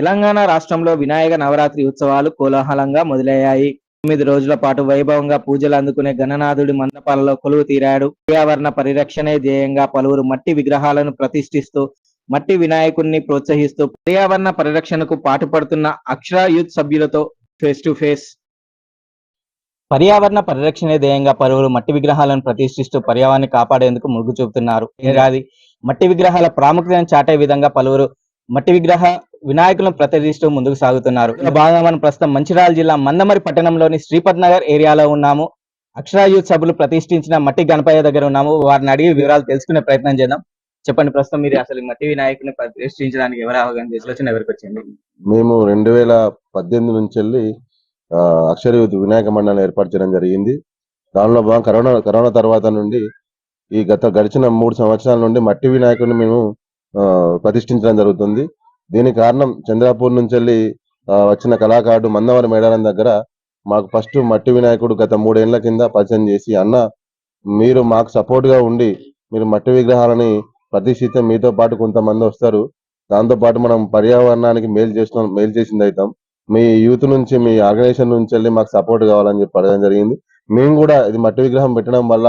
తెలంగాణ రాష్ట్రంలో వినాయక నవరాత్రి ఉత్సవాలు కోలాహలంగా మొదలయ్యాయి. తొమ్మిది రోజుల పాటు వైభవంగా పూజలు అందుకునే గణనాథుడి మండపాలలో కొలువు తీరాడు. పర్యావరణ పరిరక్షణే ధ్యేయంగా పలువురు మట్టి విగ్రహాలను ప్రతిష్ఠిస్తూ మట్టి వినాయకుడిని ప్రోత్సహిస్తూ పర్యావరణ పరిరక్షణకు పాటుపడుతున్న అక్షర యూత్ సభ్యులతో ఫేస్ టు ఫేస్. పర్యావరణ పరిరక్షణే ధ్యేయంగా పలువురు మట్టి విగ్రహాలను ప్రతిష్ఠిస్తూ పర్యావరణాన్ని కాపాడేందుకు ముగ్గు చూపుతున్నారు. ఏడాది మట్టి విగ్రహాల ప్రాముఖ్యతను చాటే విధంగా పలువురు మట్టి విగ్రహ వినాయకులను ప్రతిష్ఠిస్తూ ముందుకు సాగుతున్నారు. భాగంగా మనం ప్రస్తుతం మంచిర్యాల జిల్లా మందమరి పట్టణంలోని శ్రీపద్ నగర్ ఏరియాలో ఉన్నాము. అక్షర యూత్ సభ్యులు ప్రతిష్ఠించిన మట్టి గణపయ్య దగ్గర ఉన్నాము. వారిని అడిగి వివరాలు తెలుసుకునే ప్రయత్నం చేద్దాం. చెప్పండి ప్రస్తుతం మీరు అసలు మట్టి వినాయకుని ప్రతిష్ఠించడానికి ఎవరు అవగాహన చేసి వచ్చిన ఎవరికి వచ్చింది? మేము రెండు వేల పద్దెనిమిది నుంచి వెళ్ళి అక్షర యూత్ వినాయక మండలిని ఏర్పాటు చేయడం జరిగింది. దానిలో భాగంగా కరోనా కరోనా తర్వాత నుండి ఈ గత గడిచిన మూడు సంవత్సరాల నుండి మట్టి వినాయకుడిని మేము ప్రతిష్ఠించడం జరుగుతుంది. దీనికి కారణం చంద్రాపూర్ నుంచి వెళ్ళి వచ్చిన కళాకారుడు మందవరం మేడారం దగ్గర మాకు ఫస్ట్ మట్టి వినాయకుడు గత మూడేళ్ళ కింద పరిచయం చేసి అన్న మీరు మాకు సపోర్ట్గా ఉండి మీరు మట్టి విగ్రహాలని ప్రతిష్ఠిస్తే మీతో పాటు కొంతమంది వస్తారు. దాంతో పాటు మనం పర్యావరణానికి మేలు చేసిన మేలు చేసింది అవుతాం మీ యూత్ నుంచి మీ ఆర్గనైజేషన్ నుంచి వెళ్ళి మాకు సపోర్ట్ కావాలని చెప్పి అడగడం జరిగింది. మేము కూడా ఇది మట్టి విగ్రహం పెట్టడం వల్ల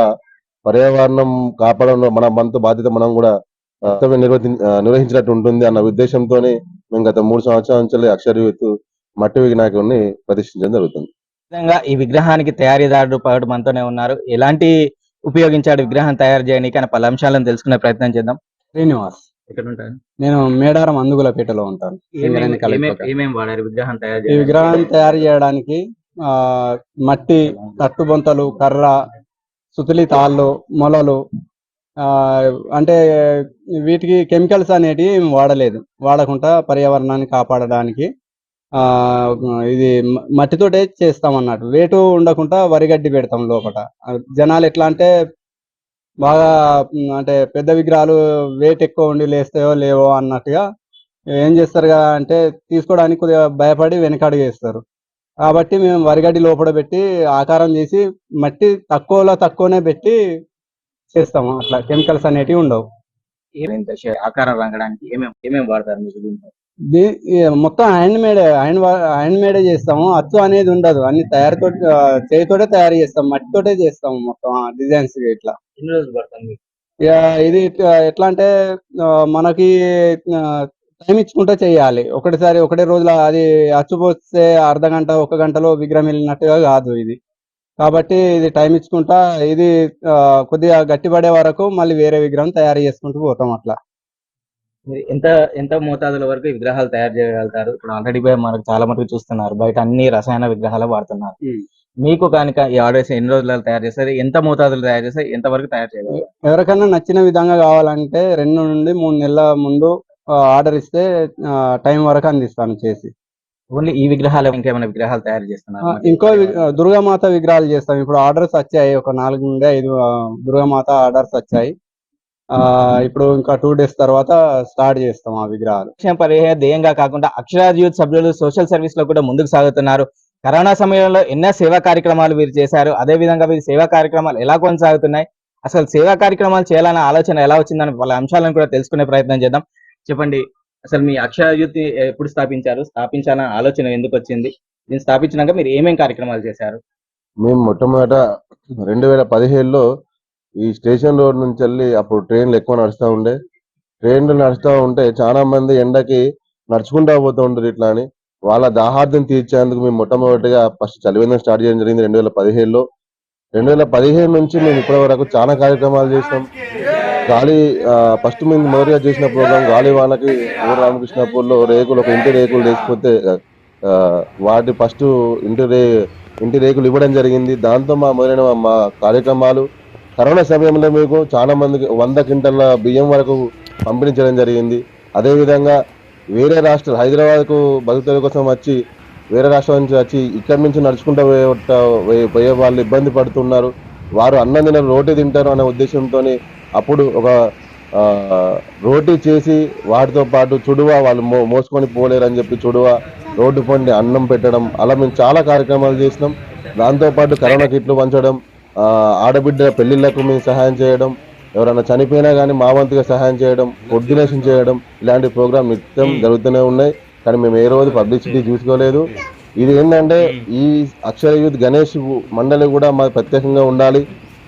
పర్యావరణం కాపాడంలో మన మనతో బాధ్యత మనం కూడా కర్తవ్యం నిర్వర్తి నిర్వహించినట్టు ఉంటుంది అన్న ఉద్దేశంతోనే మేము గత మూడు సంవత్సరాల నుంచి అక్షర యూత్ మట్టి వినాయకుడిని ప్రతిష్ఠించడం జరుగుతుంది. విధంగా ఈ విగ్రహానికి తయారీదారుడు పగడు మనతోనే ఉన్నారు. ఎలాంటి ఉపయోగించాడు విగ్రహం తయారు చేయడానికి అని పలు అంశాలను తెలుసుకునే ప్రయత్నం చేద్దాం. శ్రీనివాస్ ఎక్కడ ఉంటారు నేను మేడారం అందుగులపేటలో ఉంటాను. విగ్రహం తయారు ఈ విగ్రహం తయారు చేయడానికి ఆ మట్టి తట్టుబొంతలు కర్ర సుతిలి తాళ్ళు మొలలు అంటే వీటికి కెమికల్స్ అనేటివి వాడలేదు. వాడకుండా పర్యావరణాన్ని కాపాడడానికి ఆ ఇది మట్టితోటే చేస్తాం అన్నట్టు వేటు ఉండకుండా వరిగడ్డి పెడతాం లోపల. జనాలు ఎట్లా అంటే బాగా అంటే పెద్ద విగ్రహాలు వెయిట్ ఎక్కువ ఉండి లేస్తాయో లేవో అన్నట్టుగా ఏం చేస్తారు కదా అంటే తీసుకోవడానికి కొద్దిగా భయపడి వెనకడుగు వేస్తారు. కాబట్టి మేము వరిగడ్డి లోపల పెట్టి ఆకారం చేసి మట్టి తక్కువలో తక్కువనే పెట్టి చేస్తాము. అట్లా కెమికల్స్ అనేటివి ఉండవు. ఏమేమి దశ- ఆకారం రంగడానికి ఏమేమి ఏమేమి వాడతారు దీంట్లో మొత్తం hand made hand hand May Day చేస్తాము. అచ్చు అనేది ఉండదు. అన్ని తయారుతో చేతితోటే తయారు చేస్తాం. మట్టితోటే చేస్తాము మొత్తం డిజైన్స్ ఇట్లా. ఎన్ని రోజులు పడుతుంది? మీకు? ఇక ఇది ఎట్లా అంటే మనకి టైం ఇచ్చుకుంటూ చేయాలి. ఒకటిసారి ఒకటే రోజులో అది అచ్చుపోస్తే అర్ధ గంట ఒక గంటలో విగ్రహం వెళ్ళినట్టుగా కాదు ఇది. కాబట్టి ఇది టైం ఇచ్చుకుంటా ఇది కొద్దిగా గట్టిపడే వరకు మళ్ళీ వేరే విగ్రహం తయారు చేసుకుంటూ పోతాం అట్లా. మీరు ఎంత ఎంత మోతాదుల వరకు విగ్రహాలు తయారు చేయగలుగుతారు? ఇప్పుడు ఆల్రెడీ మనకు చాలా మటుకు చూస్తున్నారు బయట అన్ని రసాయన విగ్రహాలు వాడుతున్నారు. మీకు కనుక ఈ ఆర్డర్స్ ఎన్ని రోజులలో తయారు చేస్తారు? ఎంత మోతాదులు తయారు చేస్తారు ఎంత వరకు తయారు చేయగలరు? ఎవరికైనా నచ్చిన విధంగా కావాలంటే రెండు నుండి మూడు నెలల ముందు ఆర్డర్ ఇస్తే టైం వరకు అందిస్తాను చేసి. ఓన్లీ ఈ విగ్రహాలు ఇంకేమైనా విగ్రహాలు తయారు చేస్తున్నారు? ఇంకో దుర్గామాత విగ్రహాలు చేస్తాం. ఇప్పుడు ఆర్డర్స్ వచ్చాయి. ఒక నాలుగు నుండి ఐదు దుర్గామాత ఆర్డర్స్ వచ్చాయి. ఆ ఇప్పుడు ఇంకా టూ డేస్ తర్వాత స్టార్ట్ చేస్తాం ఆ విగ్రహాలు. పరిహే ధ్యేయంగా కాకుండా అక్షరాజ్ యూత్ సభ్యులు సోషల్ సర్వీస్లో కూడా ముందుకు సాగుతున్నారు. కరోనా సమయంలో ఎన్నో సేవా కార్యక్రమాలు వీరు చేశారు. అదే విధంగా వీరి సేవా కార్యక్రమాలు ఎలా కొనసాగుతున్నాయి? అసలు సేవా కార్యక్రమాలు చేయాలన్న ఆలోచన ఎలా వచ్చిందని వాళ్ళ అంశాలను కూడా తెలుసుకునే ప్రయత్నం చేద్దాం. చెప్పండి. అసలు మీ అక్షర ఎప్పుడు స్థాపించారు? స్థాపించాలన్న ఆలోచన ఎందుకు వచ్చింది? దీన్ని స్థాపించినాక మీరు ఏమేమి కార్యక్రమాలు చేశారు? మేము మొట్టమొదట రెండు వేల పదిహేడులో ఈ స్టేషన్ రోడ్ నుంచి వెళ్ళి అప్పుడు ట్రైన్లు ఎక్కువ నడుస్తూ ఉండే. ట్రైన్లు నడుస్తూ ఉంటే చాలా మంది ఎండకి నడుచుకుంటా పోతూ ఉండరు ఇట్లా అని. వాళ్ళ దాహార్థం తీర్చేందుకు మేము మొట్టమొదటిగా ఫస్ట్ చలివేంద్రం స్టార్ట్ చేయడం జరిగింది రెండు వేల పదిహేడులో రెండు వేల పదిహేను నుంచి మేము ఇప్పటి వరకు చాలా కార్యక్రమాలు చేసాం గాలి ఫస్ట్ మేము మొదటిగా చేసిన ప్రోగ్రామ్ గాలి వాళ్ళకి ఊరు రామకృష్ణపూర్లో రేకులు ఒక ఇంటి రేకులు లేకపోతే వాటి ఫస్ట్ ఇంటి రే ఇంటి రేకులు ఇవ్వడం జరిగింది. దాంతో మా మొదలైన మా కార్యక్రమాలు కరోనా సమయంలో మీకు చాలా మందికి వంద క్వింటల్ల బియ్యం వరకు పంపించడం జరిగింది. అదేవిధంగా వేరే రాష్ట్రాలు హైదరాబాద్కు బతుకుల కోసం వచ్చి వేరే రాష్ట్రం నుంచి వచ్చి ఇక్కడి నుంచి నడుచుకుంటూ పోయే పోయే- పోయే వాళ్ళు ఇబ్బంది పడుతున్నారు. వారు అన్నం తిన రోటీ తింటారు అనే ఉద్దేశంతో అప్పుడు ఒక రోటీ చేసి వాటితో పాటు చుడువ వాళ్ళు మో మోసుకొని పోలేరని చెప్పి చుడువ రోడ్డు పండి అన్నం పెట్టడం అలా మేము చాలా కార్యక్రమాలు చేసినాం. దాంతోపాటు కరోనా కిట్లు పంచడం ఆడబిడ్డ పెళ్ళిళ్ళకు మేము సహాయం చేయడం ఎవరైనా చనిపోయినా కానీ మా వంతుగా సహాయం చేయడం కోర్డినేషన్ చేయడం ఇలాంటి ప్రోగ్రామ్ నిత్యం జరుగుతూనే ఉన్నాయి. కానీ మేము ఏ రోజు పబ్లిసిటీ చూసుకోలేదు. ఇది ఏంటంటే ఈ అక్షర యూత్ గణేష్ మండలి కూడా మా ప్రత్యేకంగా ఉండాలి.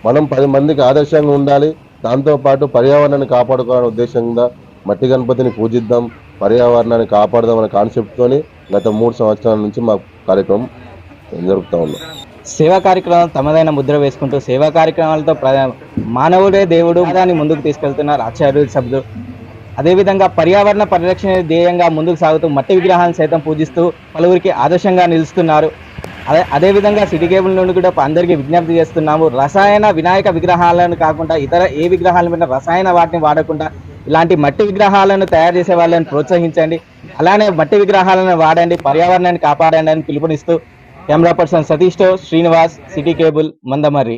మనం పది మందికి ఆదర్శంగా ఉండాలి. దాంతోపాటు పర్యావరణాన్ని కాపాడుకోవాలనే ఉద్దేశంగా మట్టి గణపతిని పూజిద్దాం పర్యావరణాన్ని కాపాడదాం అనే కాన్సెప్ట్తోని గత మూడు సంవత్సరాల నుంచి మా కార్యక్రమం జరుపుతా ఉన్నాం సేవా కార్యక్రమాలు తమదైన ముద్ర వేసుకుంటూ సేవా కార్యక్రమాలతో మానవుడే దేవుడు దాన్ని ముందుకు తీసుకెళ్తున్నారు ఆచార్యులు సభ్యులు. అదేవిధంగా పర్యావరణ పరిరక్షణ ధ్యేయంగా ముందుకు సాగుతూ మట్టి విగ్రహాలను సైతం పూజిస్తూ పలువురికి ఆదర్శంగా నిలుస్తున్నారు. అదే అదేవిధంగా సిటీ కేబుల్ నుండి కూడా అందరికీ విజ్ఞప్తి చేస్తున్నాము. రసాయన వినాయక విగ్రహాలను కాకుండా ఇతర ఏ విగ్రహాల మీద రసాయన వాటిని వాడకుండా ఇలాంటి మట్టి విగ్రహాలను తయారు చేసే వాళ్ళని ప్రోత్సహించండి. అలానే మట్టి విగ్రహాలను వాడండి పర్యావరణాన్ని కాపాడండి అని పిలుపునిస్తూ కెమెరా పర్సన్ సతీష్తో శ్రీనివాస్ సిటీ కేబుల్ మందమర్రి.